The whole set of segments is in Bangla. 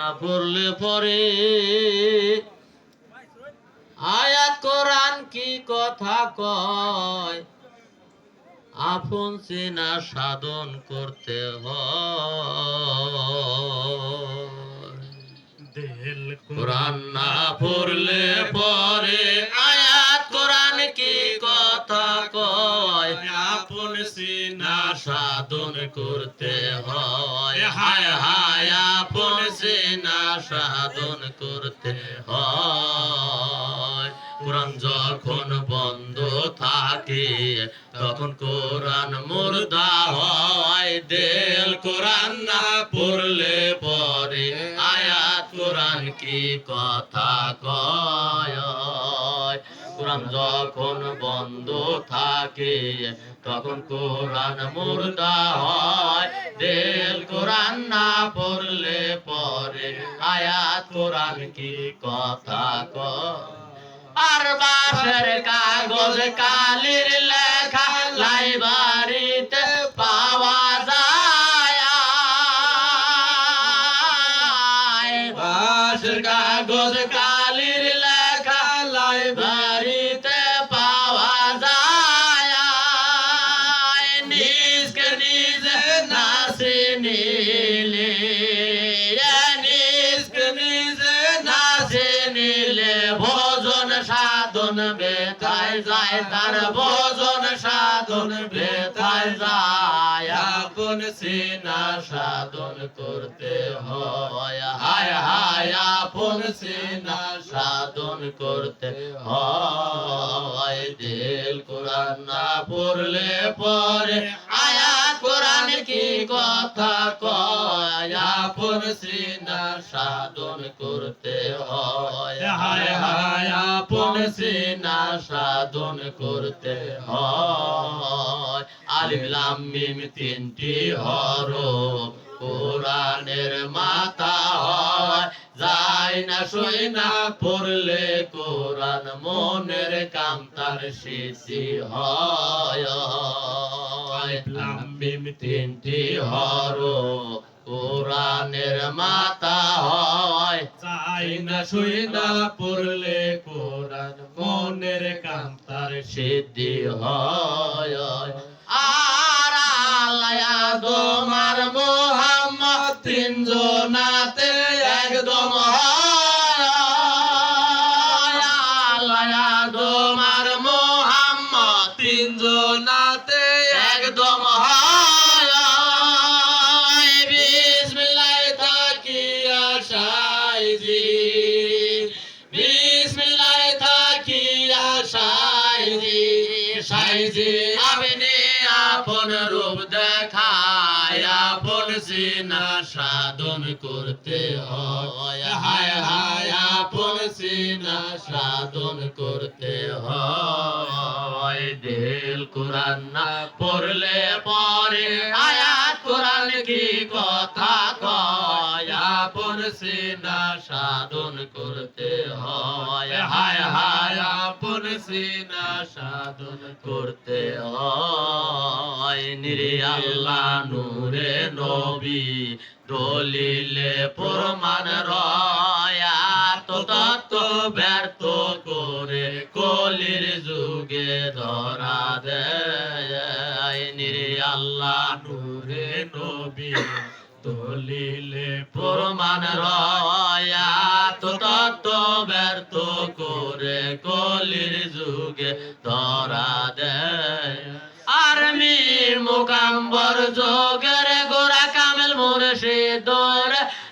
না পড়লে পরে। আয়াত কোরআন কি কথা কয়? আপন চেনা সাধন করতে দিল কোরআন না পড়লে পরে। আয়াত কোরআন কি কথা কয়? আপন সিনা না সাধন করতে হয়। হায় হায় আপন সাধন করতে হয়। কোরআন যখন বন্ধ থাকে, তখন কোরআন মুর্দা হয়। দেল কোরআন না পড়লে পরে আয়াত কোরআন কি কথা কয়? কোরআন যখন বন্ধ থাকে, তখন কোরআন মুর্দা হয়। দেল কোরআন না পড়লে পরে আয়াত কোরআন কি কথা কয় আর বাসের কাগজ কালির লেখা লাইব্রেরিতে পাওয়া যায় বাসের কাগজ সাধন করতে হয়। হায় হায়, আপন সিনা সাধন করতে হয়। দিল কোরআন না পড়লে পরে, আয়া কোরআন কি কথা আপন সিনার সাধন করতে হয়। হায় হায়, আপন সিনার সাধন করতে হয়। আলিম লাম তিনটি হরফ। কোরআনের মাথা হয়। যায় না সই না পড়লে কোরআন মনের কাম তার সিদ্ধি হয়। লাম্বিম তিনটি হরফ কোরআনের মাথা হয়। চাই না শুই না পড়লে কোরআন মনের কান্তার সিদ্ধি হয়। আর তোমার মোহাম্মদ তিনজনাতে একদম তোমার মোহাম্মদ। তিনজনাতে একদম হয় বিসমিল্লাহ থাকি সিনা সাধন করতে হয়। হায় হায়, আপন সিনা সাধন করতে হয়। দিল কোরআন না পড়লে পরে আয়াত কোরআন কি কথা কয়? আপন সিনা সাধন করতে হয়। হায় হায়, আপন করতে হয়। নিরে আল্লাহ নূরে নবী, দলিলে প্রমাণ রয়। তো ব্যর্থ করে কলির যুগে ধরা দেয়। নিরে আল্লাহ নূরে নবী। দলিলে প্রমাণ রয়া তো তত্ত্ব ব্যর্থ করে কলির যুগে ধরা দেয়। আর মীর মোকাম্বর যোগের গোরা কামেল মুর্শিদর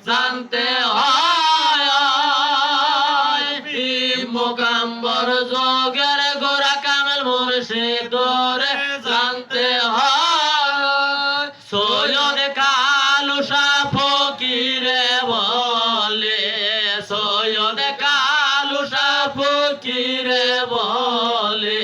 জানতে হয় মীর মোকাম্বর যোগের গোরা কামেল মুর্শিদর জানতে ফকিরে বলে,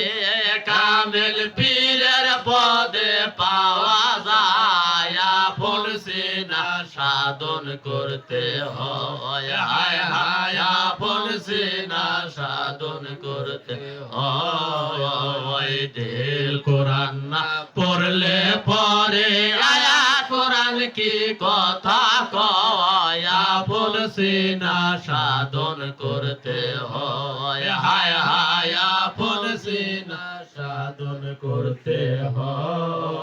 কামেল পীরের পদে পাওয়া যায়। আপন সিনা সাধন করতে হয়। হায় হায়, আপন সিনা সাধন করতে হয়। দিল কোরআন না পড়লে পরে আয়াত কোরআন কি কথা কয়? আপন সিনা সাধন করতে করতে হয়।